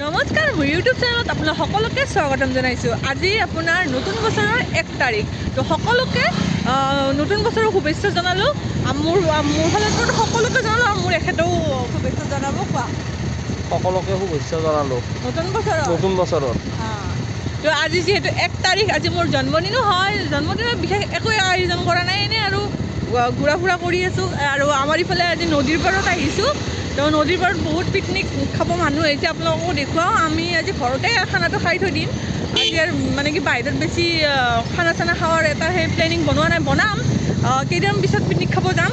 নমস্কাৰ মোৰ ইউটিউব চেনেলত আপোনাক সকলোকে স্বাগতম জনাইছোঁ। আজি আপোনাৰ নতুন বছৰৰ এক তাৰিখ। তো সকলোকে নতুন বছৰৰ শুভেচ্ছা জনালোঁ। মোৰ মোৰ পৰা সকলোকে জনালোঁ আৰু মোৰ এখেতেও শুভেচ্ছা জনাব কোৱা? সকলোকে শুভেচ্ছা জনালোঁ। নতুন বছৰৰ? নতুন বছৰত। তো আজি যিহেতু এক তাৰিখ আজি মোৰ জন্মদিনো হয়। জন্মদিনত বিশেষ একো আয়োজন কৰা নাই এনেই আৰু ঘূৰা ফুৰা কৰি আছোঁ। আৰু আমাৰ ইফালে আজি নদীৰ পাৰত আহিছোঁ। তো নদীৰ পাৰত বহুত পিকনিক খাব মানুহ আহিছে। আপোনালোককো দেখুৱাওঁ, আমি আজি ঘৰতে খানাটো খাই থৈ দিম। আজি আৰু মানে কি বাহিৰত বেছি খানা চানা খোৱাৰ এটা সেই প্লেনিং বনোৱা নাই, বনাম। কেইদিনমান পিছত পিকনিক খাব যাম।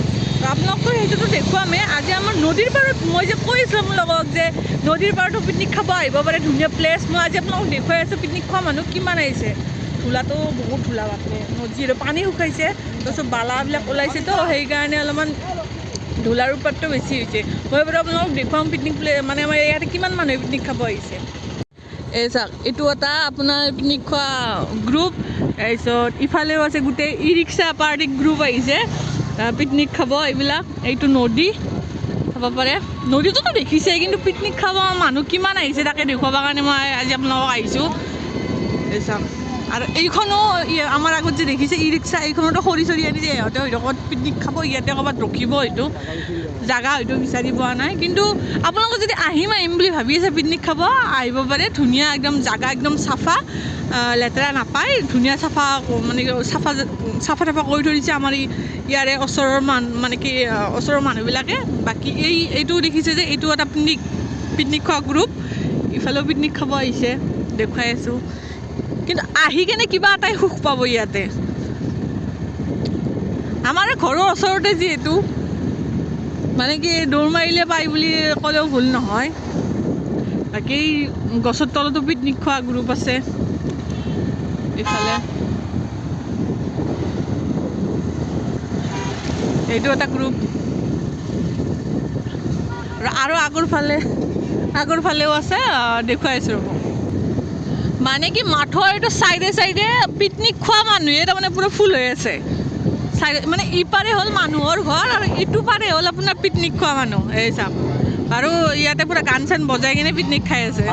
আপোনালোকতো সেইটোতো দেখুৱামেই। আজি আমাৰ নদীৰ পাৰত, মই যে কৈছোঁ আপোনালোকক যে নদীৰ পাৰতো পিকনিক খাব আহিব পাৰে, ধুনীয়া প্লেচ মই আজি আপোনালোকক দেখুৱাই আছোঁ পিকনিক খোৱা মানুহ কিমান আহিছে। ধূলাটো বহুত ধূলা বাপৰে। নদীৰ পানী শুকাইছে, তাৰপিছত বালাবিলাক ওলাইছে তো, সেইকাৰণে অলপমান ধূলাৰ উৎপাতটো বেছি হৈছে। মই বাৰু আপোনালোকক দেখুৱাম পিকনিক মানে আমাৰ ইয়াতে কিমান মানুহে পিকনিক খাব আহিছে। এই চাওক, এইটো এটা আপোনাৰ পিকনিক খোৱা গ্ৰুপ তাৰপিছত ইফালেও আছে গোটেই ই ৰিক্সা পাৰ্টি গ্ৰুপ আহিছে পিকনিক খাব, এইবিলাক, এইটো নদী, খাব পাৰে। নদীটোতো দেখিছে, কিন্তু পিকনিক খাব মানুহ কিমান আহিছে, তাকে দেখুৱাবৰ কাৰণে মই আজি আপোনালোকক আহিছোঁ। এই চাওক। আৰু এইখনো ই- আমাৰ আগত যে দেখিছে ই ৰিক্সা এইখনতো খৰি চৰি আনিছে ইহঁতে। হয়তো ক'ৰবাত পিকনিক খাব, ইয়াতে ক'ৰবাত ৰখিব হয়তো জাগা হয়তো বিচাৰি পোৱা নাই। কিন্তু আপোনালোকে যদি আহিম আহিম বুলি ভাবি আছে পিকনিক খাব, আহিব পাৰে। ধুনীয়া একদম জাগা একদম চাফা লেতেৰা নাপায়। ধুনীয়া চাফা মানে চাফা চাফা চাফা কৰি থৈ দিছে আমাৰ ইয়াৰে ওচৰৰ মান মানে কি ওচৰৰ মানুহবিলাকে। বাকী এই, এইটো দেখিছে যে, এইটো এটা পিকনিক পিকনিক খোৱা গ্ৰুপ ইফালেও পিকনিক খাব আহিছে। দেখুৱাই আছোঁ। কিন্তু আহি কেনে কিবা এটাই সুখ পাব ইয়াতে। আমাৰ ঘৰৰ ওচৰতে যিহেতু মানে কি দৌৰ মাৰিলে পাই বুলি ক'লেও ভুল নহয়। বাকী গছৰ তলতো পিকনিক খোৱা গ্ৰুপ আছে। ইফালে। এইটো এটা গ্ৰুপ আৰু- আগৰ ফালে আগৰ ফালেও আছে আহ, দেখুৱাই ৰ'ব। মানে কি মাথৰ এইটো চাইডে চাইডে পিকনিক খোৱা মানুহে তাৰমানে পূৰা ফুল হৈ আছে চাইডে মানে ইপাৰে হ'ল মানুহৰ ঘৰ আৰু ইটো পাৰে হ'ল আপোনাৰ পিকনিক খোৱা মানুহ এই চাওক আৰু ইয়াতে পূৰা গান চান বজাই কিনে পিকনিক খাই আছে।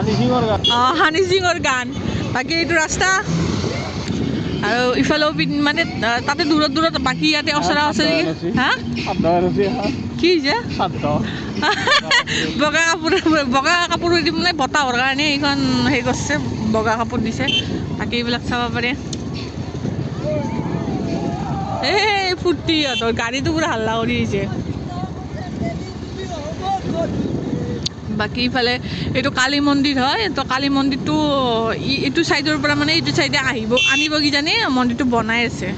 অঁ হানি সিঙৰ গান। বাকী এইটো ৰাস্তা। আৰু ইফালেও মানে তাতে দূৰত দূৰত বাকী ইয়াতে ওচৰি হা? হা? কি শ্ৰাদ্ধ বগা কাপোৰ বগা কাপোৰ দি মানে বতাহৰ কাৰণে এইখন হেৰি কৰিছে বগা কাপোৰ দিছে। বাকী এইবিলাক চাব পাৰে। এই ফূৰ্তি সিহঁতৰ গাড়ীটো পূৰা হাল্লা কৰি আহিছে বাকী ইফালে এইটো কালী মন্দিৰ হয় তো কালী মন্দিৰটো এইটো ছাইডৰ পৰা মানে এইটো ছাইডে আহিব আনিব কিজানি মন্দিৰটো বনাই আছে।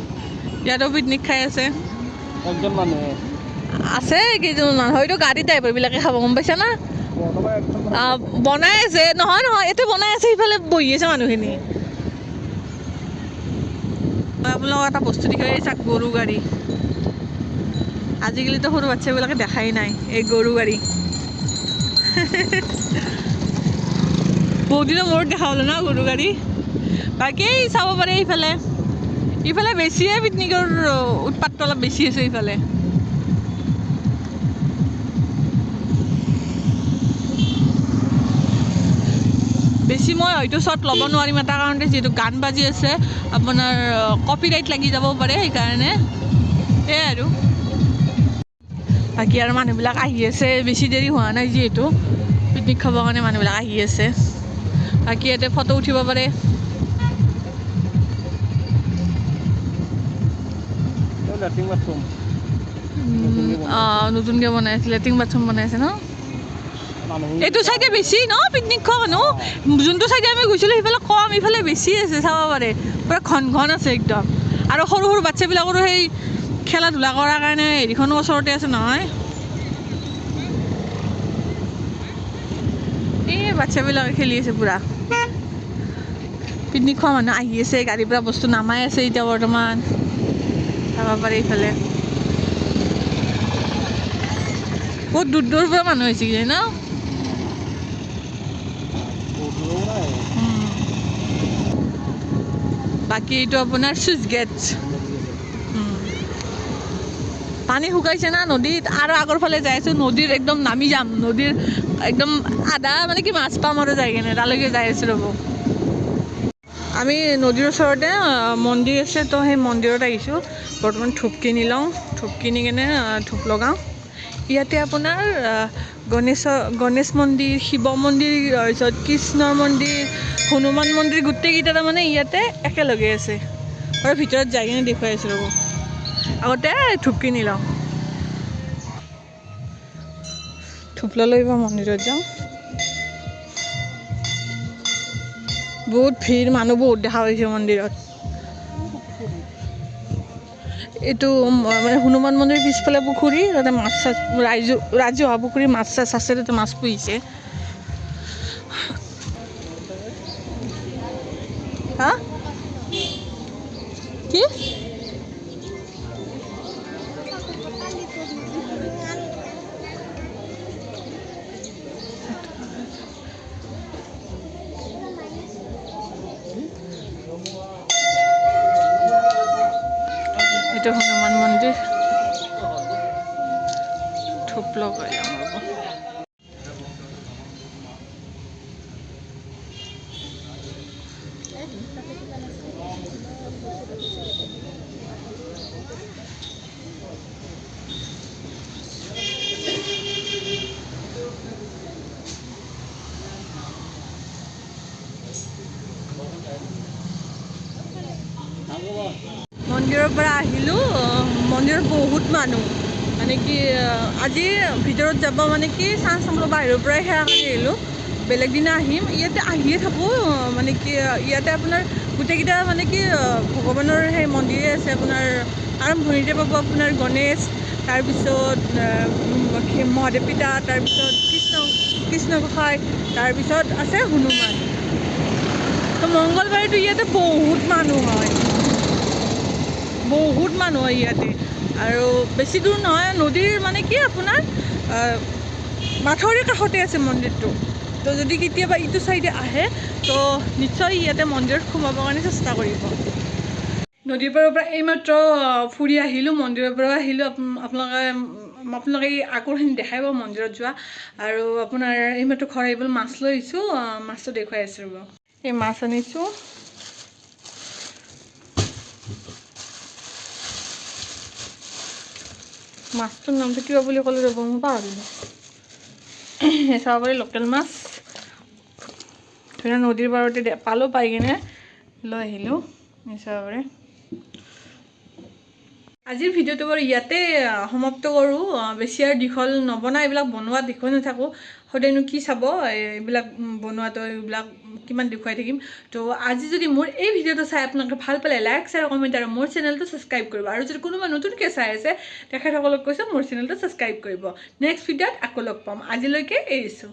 ইয়াতো পিকনিক খাই আছে। একজন মানুহে। আছে কেইজনমান, হয়তো গাড়ী ড্ৰাইভাৰবিলাকে খাব, গম পাইছা না? বনাই আছে, নহয় নহয় ইয়াতে বনাই আছে সিফালে বহি আছে মানুহখিনি। আপোনালোকক এটা বস্তু দেখাই চাওক গৰু গাড়ী। আজিকালিতো সৰু বাচ্ছাবিলাকে দেখাই নাই, এই গৰু গাড়ী। বহুত দিনৰ মূৰত দেখা হ'লো ন, গৰু গাড়ী? বাকী চাব পাৰে ইফালে। ইফালে বেছিয়ে পিকনিকৰ উৎপাতটো অলপ বেছি আছে ইফালে। বেছি মই হয়তো শ্বট ল'ব নোৱাৰিম এটা কাৰণতে যিহেতু গান বাজি আছে আপোনাৰ কপি ৰাইট লাগি যাব পাৰে সেইকাৰণে। সেয়াই আৰু। বাকী আৰু মানুহবিলাক আহি আছে বেছি দেৰি হোৱা নাই যিহেতু। পিকনিক খাবৰ কাৰণে মানুহবিলাক আহি আছে। বাকী ইয়াতে ফটো উঠিব পাৰে। নতুনকৈ বনাই আছে লেট্ৰিন বাথৰুম বনাই আছে ন? এইটো চাইডে বেছি, ন? পিকনিক খোৱা মানুহ যোনটো চাইডে আমি গৈছিলোঁ, সেইফালে কম ইফালে বেছি আছে, চাব পাৰে। পূৰা ঘন ঘন আছে একদম। আৰু সৰু সৰু বাচ্ছাবিলাকৰো সেই খেলা ধূলা কৰাৰ কাৰণে হেৰিখনো ওচৰতে আছে, নহয়? এই বাচ্ছাবিলাকে খেলি আছে পূৰা। পিকনিক খোৱা মানুহ আহি আছে, গাড়ীৰ পৰা বস্তু নামাই আছে এতিয়া বৰ্তমান। চাব পাৰে ইফালে বহুত দূৰ দূৰৰ পৰা মানুহ হৈছে ন। বাকী এইটো আপোনাৰ চুইচ গেট। পানী শুকাইছে না নদীত? আৰু আগৰ ফালে যাই আছোঁ, নদীৰ একদম নামি যাম। নদীৰ একদম আধা মানে কি মাছ পাম আৰু যাই কিনে, তালৈকে যাই আছোঁ ৰ'ব। আমি নদীৰ ওচৰতে মন্দিৰ আছে, তো সেই মন্দিৰত আহিছোঁ। বৰ্তমান ধূপ কিনি লওঁ ধূপ কিনি কিনে ধূপ লগাওঁ। ইয়াতে আপোনাৰ আহ, গণেশৰ গণেশ মন্দিৰ শিৱ মন্দিৰ তাৰপিছত কৃষ্ণৰ মন্দিৰ হনুমান মন্দিৰ গোটেইকেইটা তাৰমানে ইয়াতে একেলগে আছে। আৰু ভিতৰত যাই কিনে দেখুৱাই আছোঁ ৰ'ব। আগতে ধূপ কিনি লওঁ ধূপ ল'লৈ এইবাৰ মন্দিৰত যাওঁ। বহুত ভিৰ মানুহ বহুত দেখা পাইছোঁ মন্দিৰত। এইটো মানে হনুমান মন্দিৰ পিছফালে পুখুৰী তাতে মাছ চাছ ৰাইজ ৰাজহুৱা পুখুৰী মাছ চাছ আছে, তাতে মাছ পুহিছে হা কি? এটা হনুমান মন্দির ধূপ লগাই আমার মন্দিৰৰ পৰা আহিলোঁ আহ, মন্দিৰত বহুত মানুহ। মানে কি আজি ভিতৰত যাব মানে কি চান্স নাপালোঁ বাহিৰৰ পৰাই সেৱা কৰি আহিলোঁ। বেলেগ দিনা আহিম ইয়াতে আহিয়ে থাকোঁ মানে কি ইয়াতে আপোনাৰ গোটেইকেইটা মানে কি ভগৱানৰ সেই মন্দিৰে আছে আপোনাৰ আৰম্ভণিতে পাব আপোনাৰ গণেশ তাৰপিছত মহাদেৱ পিতা তাৰপিছত কৃষ্ণ কৃষ্ণ গোসাঁই তাৰপিছত আছে হনুমান। তো মংগলবাৰেতো ইয়াতে বহুত মানুহ হয়। বহুত মানুহ হয় ইয়াতে। আৰু বেছি দূৰ নহয় নদীৰ মানে কি আপোনাৰ মাথাউৰিৰ কাষতে আছে মন্দিৰটো। তো যদি কেতিয়াবা ইটো চাইডে আহে তো নিশ্চয় ইয়াতে মন্দিৰত সোমাবৰ কাৰণে চেষ্টা কৰিব। নদীৰ পাৰৰ পৰা এইমাত্ৰ ফুৰি আহিলোঁ মন্দিৰৰ পৰা আহিলোঁ আপোন- আপোনালোকে আপোনালোকে এই আগৰখিনি দেখাই পাব মন্দিৰত যোৱা। আৰু আপোনাৰ এইমাত্ৰ ঘৰ আহি পেলাই মাছ লৈ আহিছোঁ আহ, মাছটো দেখুৱাই আছোঁ ৰ'ব। এই মাছ আনিছোঁ। মাছটোৰ নামটো কিবা বুলি ক'লে ৰ'ব মই পাহৰিলোঁ। চাব পাৰি লোকেল মাছ। ধৰা নদীৰ পাৰতে পালোঁ পাই কিনে লৈ আহিলোঁ চাব পাৰি আজিৰ ভিডিঅ'টো বাৰু ইয়াতে সমাপ্ত কৰোঁ। বেছি আৰু দীঘল নবনাই এইবিলাক বনোৱা দেখুৱাই নাথাকোঁ। সদায়নো কি চাব? এইবিলাক বনোৱাটো, এইবিলাক কিমান দেখুৱাই থাকিম। তো আজি যদি মোৰ এই ভিডিঅ'টো চাই আপোনালোকে ভালো পালে লাইক শ্বেয়াৰ কমেণ্ট আৰু মোৰ চেনেলটো ছাবস্ক্ৰাইব কৰিব। আৰু যদি কোনোবা নতুনকৈ চাই আছে, তেখেতসকলক কৈছোঁ মোৰ চেনেলটো ছাবস্ক্ৰাইব কৰিব। নেক্সট ভিডিঅ'ত আকৌ লগ পাম। আজিলৈকে এৰিছোঁ।